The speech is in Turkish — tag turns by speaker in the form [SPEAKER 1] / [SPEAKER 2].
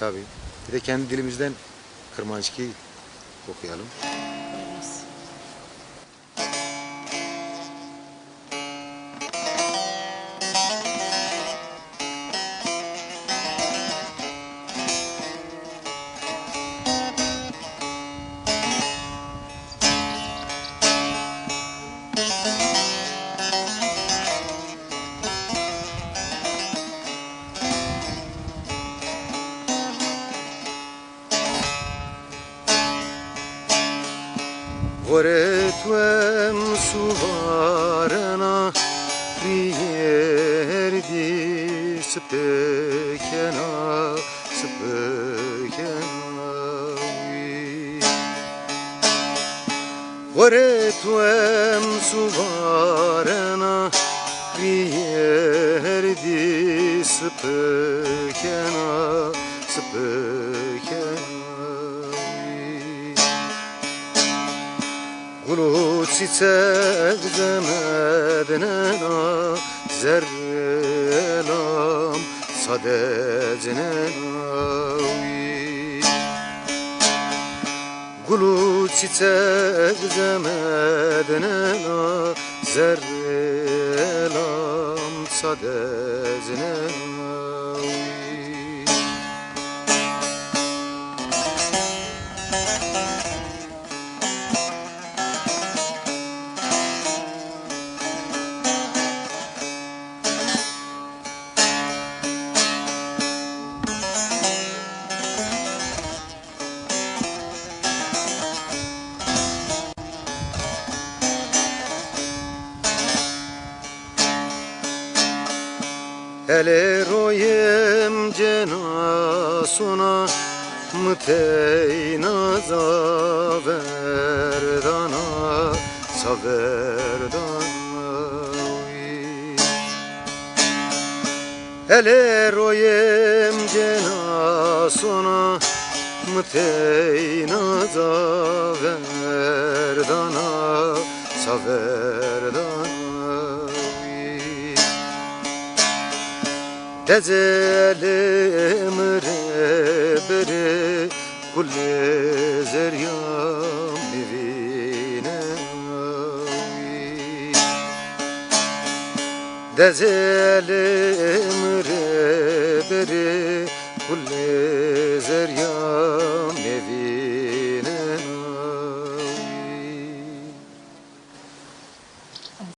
[SPEAKER 1] Tabii. Bir de kendi dilimizden Kırmançki okuyalım. Voretuem suvarena Rierdi spekena spekena Voretuem suvarena Rierdi spekena spekena Gulu çiçek zemednena zerrelam sadecnena Gulu çiçek zemednena zerrelam sadecnena Ele royem cenasuna Mteyna zaverdana Saverdana Ele royem cenasuna Mteyna zaverdana Saverdana تزال مربر كل زريان دزل مربر كل